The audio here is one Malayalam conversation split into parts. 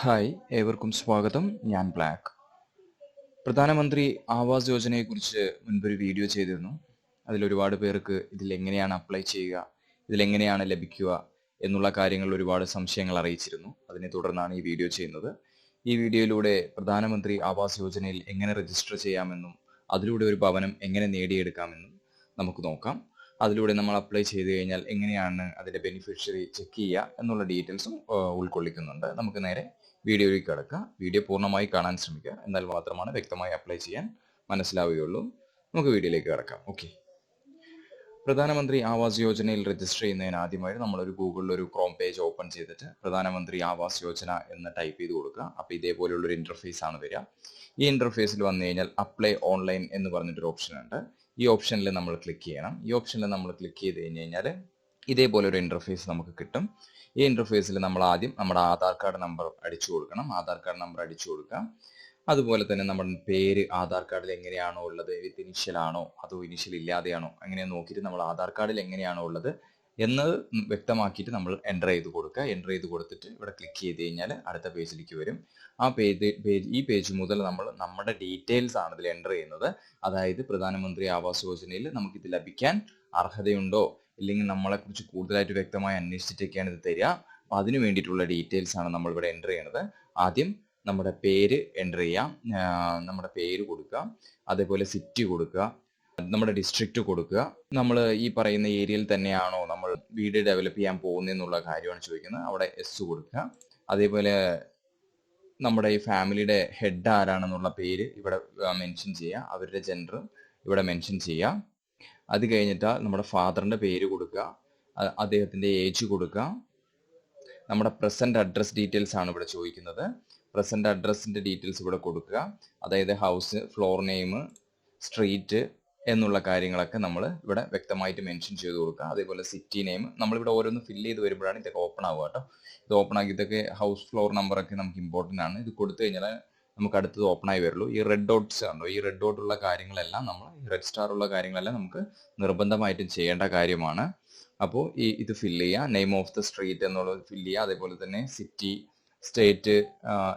ഹായ് ഏവർക്കും സ്വാഗതം. ഞാൻ ബ്ലാക്ക്. പ്രധാനമന്ത്രി ആവാസ് യോജനയെക്കുറിച്ച് മുൻപൊരു വീഡിയോ ചെയ്തിരുന്നു. അതിൽ ഒരുപാട് പേർക്ക് ഇതിൽ എങ്ങനെയാണ് അപ്ലൈ ചെയ്യുക ഇതിലെങ്ങനെയാണ് ലഭിക്കുക എന്നുള്ള കാര്യങ്ങൾ ഒരുപാട് സംശയങ്ങൾ അറിയിച്ചിരുന്നു. അതിനെ തുടർന്നാണ് ഈ വീഡിയോ ചെയ്യുന്നത്. ഈ വീഡിയോയിലൂടെ പ്രധാനമന്ത്രി ആവാസ് യോജനയിൽ എങ്ങനെ രജിസ്റ്റർ ചെയ്യാമെന്നും അതിലൂടെ ഒരു ഭവനം എങ്ങനെ നേടിയെടുക്കാമെന്നും നമുക്ക് നോക്കാം. അതിലൂടെ നമ്മൾ അപ്ലൈ ചെയ്ത് കഴിഞ്ഞാൽ എങ്ങനെയാണ് അതിന്റെ ബെനിഫിഷ്യറി ചെക്ക് ചെയ്യുക എന്നുള്ള ഡീറ്റെയിൽസും ഉൾക്കൊള്ളിക്കുന്നുണ്ട്. നമുക്ക് നേരെ വീഡിയോയിലേക്ക് കിടക്കുക വീഡിയോ പൂർണമായി കാണാൻ ശ്രമിക്കുക. എന്നാൽ മാത്രമാണ് വ്യക്തമായി അപ്ലൈ ചെയ്യാൻ മനസ്സിലാവുകയുള്ളൂ. നമുക്ക് വീഡിയോയിലേക്ക് കിടക്കാം. ഓക്കെ പ്രധാനമന്ത്രി ആവാസ് യോജനയിൽ രജിസ്റ്റർ ചെയ്യുന്നതിന് ആദ്യമായി നമ്മളൊരു ഗൂഗിളിൽ ഒരു ക്രോം പേജ് ഓപ്പൺ ചെയ്തിട്ട് പ്രധാനമന്ത്രി ആവാസ് യോജന എന്ന് ടൈപ്പ് ചെയ്ത് കൊടുക്കുക. അപ്പോൾ ഇതേപോലെയുള്ള ഒരു ഇന്റർഫേസ് ആണ് വരിക. ഈ ഇന്റർഫേസിൽ വന്നു കഴിഞ്ഞാൽ അപ്ലൈ ഓൺലൈൻ എന്ന് പറഞ്ഞിട്ടൊരു ഓപ്ഷൻ ഉണ്ട്. ഈ ഓപ്ഷനിൽ നമ്മൾ ക്ലിക്ക് ചെയ്യണം. ഈ ഓപ്ഷനിൽ നമ്മൾ ക്ലിക്ക് ചെയ്ത് കഴിഞ്ഞ് കഴിഞ്ഞാൽ ഇതേപോലെ ഒരു ഇന്റർഫേസ് നമുക്ക് കിട്ടും. ഈ ഇന്റർഫേസിൽ നമ്മൾ ആദ്യം നമ്മുടെ ആധാർ കാർഡ് നമ്പർ അടിച്ചു കൊടുക്കണം. ആധാർ കാർഡ് നമ്പർ അടിച്ചു കൊടുക്കാം. അതുപോലെ തന്നെ നമ്മുടെ പേര് ആധാർ കാർഡിൽ എങ്ങനെയാണോ ഉള്ളത് വിത്ത് ഇനിഷ്യൽ ആണോ അതോ ഇനിഷ്യൽ ഇല്ലാതെയാണോ അങ്ങനെ നോക്കിയിട്ട് നമ്മൾ ആധാർ കാർഡിൽ എങ്ങനെയാണോ ഉള്ളത് എന്ന് വ്യക്തമാക്കിയിട്ട് നമ്മൾ എന്റർ ചെയ്ത് കൊടുക്കുക. എന്റർ ചെയ്ത് കൊടുത്തിട്ട് ഇവിടെ ക്ലിക്ക് ചെയ്ത് കഴിഞ്ഞാൽ അടുത്ത പേജിലേക്ക് വരും. ആ പേജ് പേജ് ഈ പേജ് മുതൽ നമ്മൾ നമ്മുടെ ഡീറ്റെയിൽസ് ആണ് ഇതിൽ എന്റർ ചെയ്യുന്നത്. അതായത് പ്രധാനമന്ത്രി ആവാസ് യോജനയിൽ നമുക്കിത് ലഭിക്കാൻ അർഹതയുണ്ടോ? ഇല്ലെങ്കിൽ നമ്മളെക്കുറിച്ച് കൂടുതലായിട്ട് വ്യക്തമായി അന്വേഷിച്ചിട്ടൊക്കെയാണ് ഇത് തരിക. അപ്പോൾ അതിന് വേണ്ടിയിട്ടുള്ള ഡീറ്റെയിൽസ് ആണ് നമ്മൾ ഇവിടെ എന്റർ ചെയ്യണത്. ആദ്യം നമ്മുടെ പേര് എന്റർ ചെയ്യാം നമ്മുടെ പേര് കൊടുക്കുക. അതേപോലെ സിറ്റി കൊടുക്കുക. നമ്മുടെ ഡിസ്ട്രിക്റ്റ് കൊടുക്കുക. നമ്മൾ ഈ പറയുന്ന ഏരിയയിൽ തന്നെയാണോ നമ്മൾ വീട് ഡെവലപ്പ് ചെയ്യാൻ പോകുന്നതെന്നുള്ള കാര്യമാണ് ചോദിക്കുന്നത്. അവിടെ എസ് കൊടുക്കുക. അതേപോലെ നമ്മുടെ ഈ ഫാമിലിയുടെ ഹെഡ് ആരാണെന്നുള്ള പേര് ഇവിടെ മെൻഷൻ ചെയ്യുക. അവരുടെ ജെൻഡർ ഇവിടെ മെൻഷൻ ചെയ്യുക. അത് കഴിഞ്ഞിട്ട് നമ്മുടെ ഫാദറിന്റെ പേര് കൊടുക്കുക അദ്ദേഹത്തിന്റെ ഏജ് കൊടുക്കുക. നമ്മുടെ പ്രസന്റ് അഡ്രസ് ഡീറ്റെയിൽസ് ആണ് ഇവിടെ ചോദിക്കുന്നത്. പ്രസന്റ് അഡ്രസ്സിന്റെ ഡീറ്റെയിൽസ് ഇവിടെ കൊടുക്കുക. അതായത് ഹൗസ് ഫ്ലോർ നെയിം സ്ട്രീറ്റ് എന്നുള്ള കാര്യങ്ങളൊക്കെ നമ്മൾ ഇവിടെ വ്യക്തമായിട്ട് മെൻഷൻ ചെയ്ത് കൊടുക്കുക. അതേപോലെ സിറ്റി നെയിം നമ്മളിവിടെ ഓരോന്ന് ഫില്ല് ചെയ്ത് വരുമ്പോഴാണ് ഇതൊക്കെ ഓപ്പൺ ആവുക കേട്ടോ. ഇത് ഓപ്പൺ ആക്കി ഇതൊക്കെ ഹൗസ് ഫ്ലോർ നമ്പറൊക്കെ നമുക്ക് ഇമ്പോർട്ടന്റ് ആണ്. ഇത് കൊടുത്തു കഴിഞ്ഞാൽ നമുക്ക് അടുത്തത് ഓപ്പൺ ആയി വരുള്ളൂ. ഈ റെഡ് ഡോട്ട്സ് കണ്ടോ? ഈ റെഡ് ഡോട്ട് ഉള്ള കാര്യങ്ങളെല്ലാം നമ്മൾ റെഡ് സ്റ്റാർ ഉള്ള കാര്യങ്ങളെല്ലാം നമുക്ക് നിർബന്ധമായിട്ടും ചെയ്യേണ്ട കാര്യമാണ്. അപ്പോൾ ഈ ഇത് ഫില്ല് ചെയ്യുക നെയിം ഓഫ് ദ സ്ട്രീറ്റ് എന്നുള്ളത് ഫില്ല് ചെയ്യുക അതേപോലെ തന്നെ സിറ്റി സ്റ്റേറ്റ്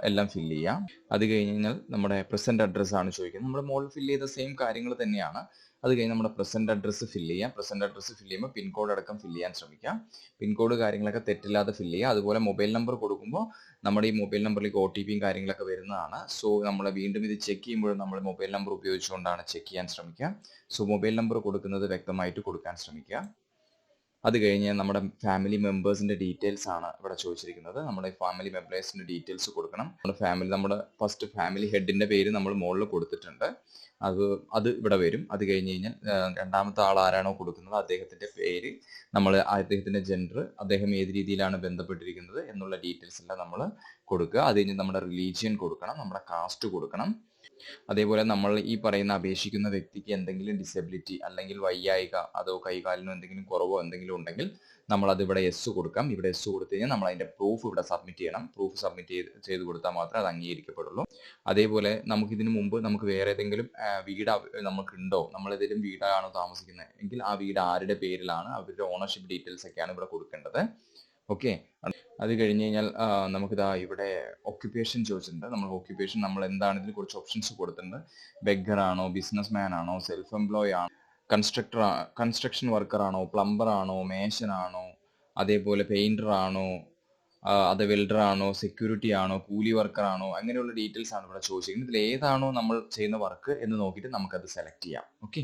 എല്ലാം ഫില്ല് ചെയ്യുക അത് കഴിഞ്ഞ് കഴിഞ്ഞാൽ നമ്മുടെ പ്രസന്റ് അഡ്രസ്സാണ് ചോദിക്കുന്നത്. നമ്മുടെ മോൾ ഫില്ല് ചെയ്ത സെയിം കാര്യങ്ങൾ തന്നെയാണ്. അത് കഴിഞ്ഞ് നമ്മുടെ പ്രസന്റ് അഡ്രസ്സ് ഫില്ല് ചെയ്യാം. പ്രസന്റ് അഡ്രസ്സ് ഫില്ല് ചെയ്യുമ്പോൾ പിൻകോഡ് അടക്കം ഫില്ല് ചെയ്യാൻ ശ്രമിക്കാം. പിൻകോഡ് കാര്യങ്ങളൊക്കെ തെറ്റില്ലാതെ ഫില്ല് ചെയ്യുക. അതുപോലെ മൊബൈൽ നമ്പർ കൊടുക്കുമ്പോൾ നമ്മുടെ ഈ മൊബൈൽ നമ്പറിലേക്ക് ഒ ടി പിയും കാര്യങ്ങളൊക്കെ വരുന്നതാണ്. സോ നമ്മൾ വീണ്ടും ഇത് ചെക്ക് ചെയ്യുമ്പോഴും നമ്മൾ മൊബൈൽ നമ്പർ ഉപയോഗിച്ചുകൊണ്ടാണ് ചെക്ക് ചെയ്യാൻ ശ്രമിക്കുക. സോ മൊബൈൽ നമ്പർ കൊടുക്കുന്നത് വ്യക്തമായിട്ട് കൊടുക്കാൻ ശ്രമിക്കുക. അത് കഴിഞ്ഞ് നമ്മുടെ ഫാമിലി മെമ്പേഴ്സിന്റെ ഡീറ്റെയിൽസ് ആണ് ഇവിടെ ചോദിച്ചിരിക്കുന്നത്. നമ്മുടെ ഫാമിലി മെമ്പേഴ്സിന്റെ ഡീറ്റെയിൽസ് കൊടുക്കണം. നമ്മുടെ ഫാമിലി നമ്മുടെ ഫസ്റ്റ് ഫാമിലി ഹെഡിന്റെ പേര് നമ്മൾ മുകളിൽ കൊടുത്തിട്ടുണ്ട്. അത് അത് ഇവിടെ വരും. അത് കഴിഞ്ഞ് കഴിഞ്ഞാൽ രണ്ടാമത്തെ ആൾ ആരാണോ കൊടുക്കുന്നത് അദ്ദേഹത്തിന്റെ പേര് നമ്മൾ അദ്ദേഹത്തിന്റെ ജെൻഡർ അദ്ദേഹം ഏത് രീതിയിലാണ് ബന്ധപ്പെട്ടിരിക്കുന്നത് എന്നുള്ള ഡീറ്റെയിൽസ് എല്ലാം നമ്മൾ കൊടുക്കുക. അത് കഴിഞ്ഞ് നമ്മുടെ റിലീജിയൻ കൊടുക്കണം നമ്മുടെ കാസ്റ്റ് കൊടുക്കണം. അതേപോലെ നമ്മൾ ഈ പറയുന്ന അപേക്ഷിക്കുന്ന വ്യക്തിക്ക് എന്തെങ്കിലും ഡിസബിലിറ്റി അല്ലെങ്കിൽ വയ്യായിക അതോ കൈകാലിനോ എന്തെങ്കിലും കുറവോ എന്തെങ്കിലും ഉണ്ടെങ്കിൽ നമ്മൾ അത് ഇവിടെ എസ് കൊടുക്കാം. ഇവിടെ എസ് കൊടുത്തു കഴിഞ്ഞാൽ നമ്മൾ അതിന്റെ പ്രൂഫ് ഇവിടെ സബ്മിറ്റ് ചെയ്യണം. പ്രൂഫ് സബ്മിറ്റ് ചെയ്ത് ചെയ്ത് കൊടുത്താൽ മാത്രമേ അത് അംഗീകരിക്കപ്പെടുള്ളൂ. അതേപോലെ നമുക്ക് ഇതിനു മുമ്പ് നമുക്ക് വേറെ ഏതെങ്കിലും വീട് നമുക്കുണ്ടോ? നമ്മൾ ഏതെങ്കിലും വീടാണോ താമസിക്കുന്നത്? എങ്കിൽ ആ വീട് ആരുടെ പേരിലാണ്? അവരുടെ ഓണർഷിപ്പ് ഡീറ്റെയിൽസ് ഒക്കെയാണ് ഇവിടെ കൊടുക്കേണ്ടത്. ഓക്കെ. അത് കഴിഞ്ഞ് കഴിഞ്ഞാൽ നമുക്കിതാ ഇവിടെ ഓക്യുപ്പേഷൻ ചോദിച്ചിട്ടുണ്ട്. നമ്മൾ ഓക്യുപ്പേഷൻ നമ്മൾ എന്താണ് ഇതിന് കുറച്ച് ഓപ്ഷൻസ് കൊടുത്തിട്ടുണ്ട്. ബെഗർ ആണോ ബിസിനസ് മാൻ ആണോ സെൽഫ് എംപ്ലോയ് ആണോ കൺസ്ട്രക്ടർ കൺസ്ട്രക്ഷൻ വർക്കർ ആണോ പ്ലംബർ ആണോ മേശൻ ആണോ അതേപോലെ പെയിന്റർ ആണോ അത് വെൽഡർ ആണോ സെക്യൂരിറ്റി ആണോ കൂലി വർക്കർ ആണോ അങ്ങനെയുള്ള ഡീറ്റെയിൽസ് ആണ് ഇവിടെ ചോദിച്ചിരിക്കുന്നത് ഇതിൽ ഏതാണോ നമ്മൾ ചെയ്യുന്ന വർക്ക് എന്ന് നോക്കിയിട്ട് നമുക്കത് സെലക്ട് ചെയ്യാം. ഓക്കെ?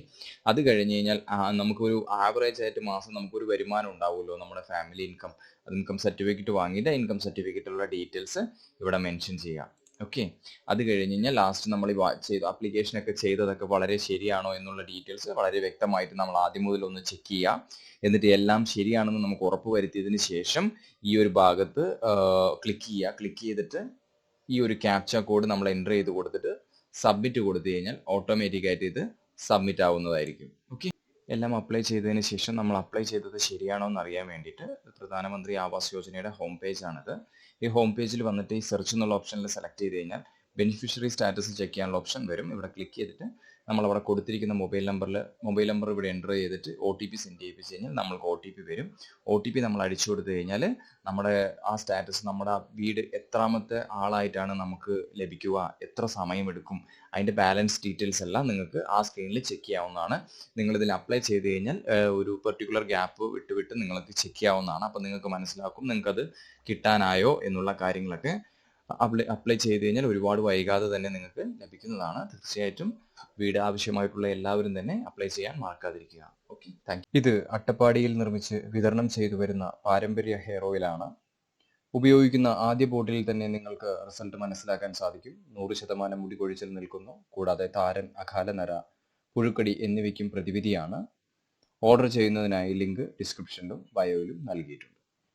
അത് കഴിഞ്ഞ് കഴിഞ്ഞാൽ നമുക്കൊരു ആവറേജ് ആയിട്ട് മാസം നമുക്കൊരു വരുമാനം ഉണ്ടാവുമല്ലോ നമ്മുടെ ഫാമിലി ഇൻകം ഇൻകം സർട്ടിഫിക്കറ്റ് വാങ്ങിയിട്ട് ഇൻകം സർട്ടിഫിക്കറ്റിലുള്ള ഡീറ്റെയിൽസ് ഇവിടെ മെൻഷൻ ചെയ്യാം. ഓക്കെ അത് കഴിഞ്ഞ് കഴിഞ്ഞാൽ ലാസ്റ്റ് നമ്മൾ ഈ ചെയ്ത ആപ്ലിക്കേഷൻ ഒക്കെ ചെയ്തതൊക്കെ വളരെ ശരിയാണോ എന്നുള്ള ഡീറ്റെയിൽസ് വളരെ വ്യക്തമായിട്ട് നമ്മൾ ആദ്യം മുതൽ ഒന്ന് ചെക്ക് ചെയ്യാം. എന്നിട്ട് എല്ലാം ശരിയാണെന്ന് നമുക്ക് ഉറപ്പ് വരുത്തിയതിന് ശേഷം ഈ ഒരു ഭാഗത്ത് ക്ലിക്ക് ചെയ്യുക ക്ലിക്ക് ചെയ്തിട്ട് ഈ ഒരു ക്യാപ്ച കോഡ് നമ്മൾ എന്റർ ചെയ്ത് കൊടുത്തിട്ട് സബ്മിറ്റ് കൊടുത്തു കഴിഞ്ഞാൽ ഓട്ടോമാറ്റിക്കായിട്ട് ഇത് സബ്മിറ്റ് ആവുന്നതായിരിക്കും. എല്ലാം അപ്ലൈ ചെയ്തതിന് ശേഷം നമ്മൾ അപ്ലൈ ചെയ്തത് ശരിയാണോ എന്ന് അറിയാൻ വേണ്ടിയിട്ട് പ്രധാനമന്ത്രി ആവാസ് യോജനയുടെ ഹോം പേജ് ആണിത്. ഈ ഹോം പേജിൽ വന്നിട്ട് ഈ സെർച്ച് എന്നുള്ള ഓപ്ഷനിൽ സെലക്ട് ചെയ്ത് കഴിഞ്ഞാൽ ബെനിഫിഷ്യറി സ്റ്റാറ്റസ് ചെക്ക് ചെയ്യാനുള്ള ഓപ്ഷൻ വരും. ഇവിടെ ക്ലിക്ക് ചെയ്തിട്ട് നമ്മൾ അവിടെ കൊടുത്തിരിക്കുന്ന മൊബൈൽ നമ്പറിൽ മൊബൈൽ നമ്പർ ഇവിടെ എന്റർ ചെയ്തിട്ട് ഒ ടി പി സെൻഡ് ചെയ്യിപ്പിച്ച് കഴിഞ്ഞാൽ നമ്മൾക്ക് ഒ ടി പി വരും. ഒ ടി പി നമ്മൾ അടിച്ചു കൊടുത്തു കഴിഞ്ഞാൽ നമ്മുടെ ആ സ്റ്റാറ്റസ് നമ്മുടെ വീട് എത്രാമത്തെ ആളായിട്ടാണ് നമുക്ക് ലഭിക്കുക എത്ര സമയമെടുക്കും അതിന്റെ ബാലൻസ് ഡീറ്റെയിൽസ് എല്ലാം നിങ്ങൾക്ക് ആ സ്ക്രീനിൽ ചെക്ക് ചെയ്യാവുന്നതാണ്. നിങ്ങളിതിൽ അപ്ലൈ ചെയ്ത് കഴിഞ്ഞാൽ ഒരു പെർട്ടിക്കുലർ ഗ്യാപ്പ് വിട്ടുവിട്ട് വിട്ട് നിങ്ങൾക്ക് ചെക്ക് ചെയ്യാവുന്നതാണ്. അപ്പോൾ നിങ്ങൾക്ക് മനസ്സിലാക്കും നിങ്ങൾക്കത് കിട്ടാനായോ എന്നുള്ള കാര്യങ്ങളൊക്കെ അപ്ലൈ അപ്ലൈ ചെയ്ത് കഴിഞ്ഞാൽ ഒരുപാട് വൈകാതെ തന്നെ നിങ്ങൾക്ക് ലഭിക്കുന്നതാണ്. തീർച്ചയായിട്ടും വീട് ആവശ്യമായിട്ടുള്ള എല്ലാവരും തന്നെ അപ്ലൈ ചെയ്യാൻ മറക്കാതിരിക്കുക. ഓക്കെ താങ്ക് ഇത് അട്ടപ്പാടിയിൽ നിർമ്മിച്ച് വിതരണം ചെയ്തു വരുന്ന പാരമ്പര്യ ഹെയർ ഓയിലാണ് ഉപയോഗിക്കുന്ന ആദ്യ ബോട്ടിൽ തന്നെ നിങ്ങൾക്ക് റിസൾട്ട് മനസ്സിലാക്കാൻ സാധിക്കും. നൂറ് ശതമാനം മുടി കൊഴിച്ചിൽ നിൽക്കുന്നു. കൂടാതെ താരൻ അകാല നര പുഴുക്കടി എന്നിവയ്ക്കും പ്രതിവിധിയാണ്. ഓർഡർ ചെയ്യുന്നതിനായി ലിങ്ക് ഡിസ്ക്രിപ്ഷനിലും ബയോയിലും നൽകിയിട്ടുണ്ട്.